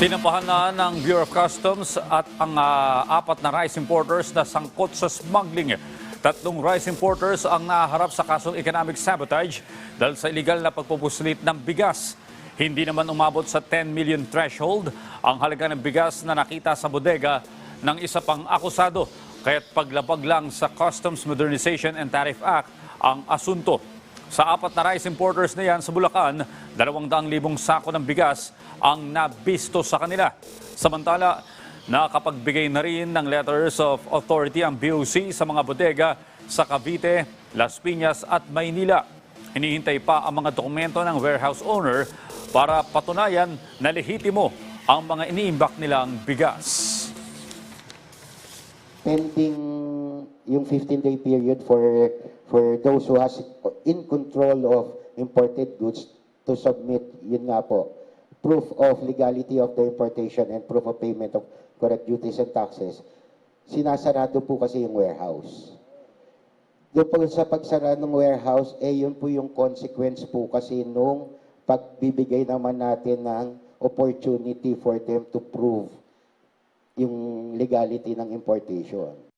Sinampahan na ng Bureau of Customs at ang ah, apat na rice importers na sangkot sa smuggling. Tatlong rice importers ang naharap sa kasong economic sabotage dahil sa illegal na pagpupuslit ng bigas. Hindi naman umabot sa 10 million threshold ang halaga ng bigas na nakita sa bodega ng isa pang akusado. Kaya't paglabag lang sa Customs Modernization and Tariff Act ang asunto. Sa apat na rice importers na yan sa Bulacan, 200,000 sako ng bigas ang nabisto sa kanila. Samantala, nakapagbigay na rin ng letters of authority ang BOC sa mga bodega sa Cavite, Las Piñas at Maynila. Hinihintay pa ang mga dokumento ng warehouse owner para patunayan na lehitimo ang mga iniimbak nilang bigas. pending yung 15-day period for for those who has in control of imported goods to submit, yun nga po, proof of legality of the importation and proof of payment of correct duties and taxes, sinasarado po kasi yung warehouse. Doon po sa pagsara ng warehouse, eh yun po yung consequence po kasi nung pagbibigay naman natin ng opportunity for them to prove yung legality ng importation.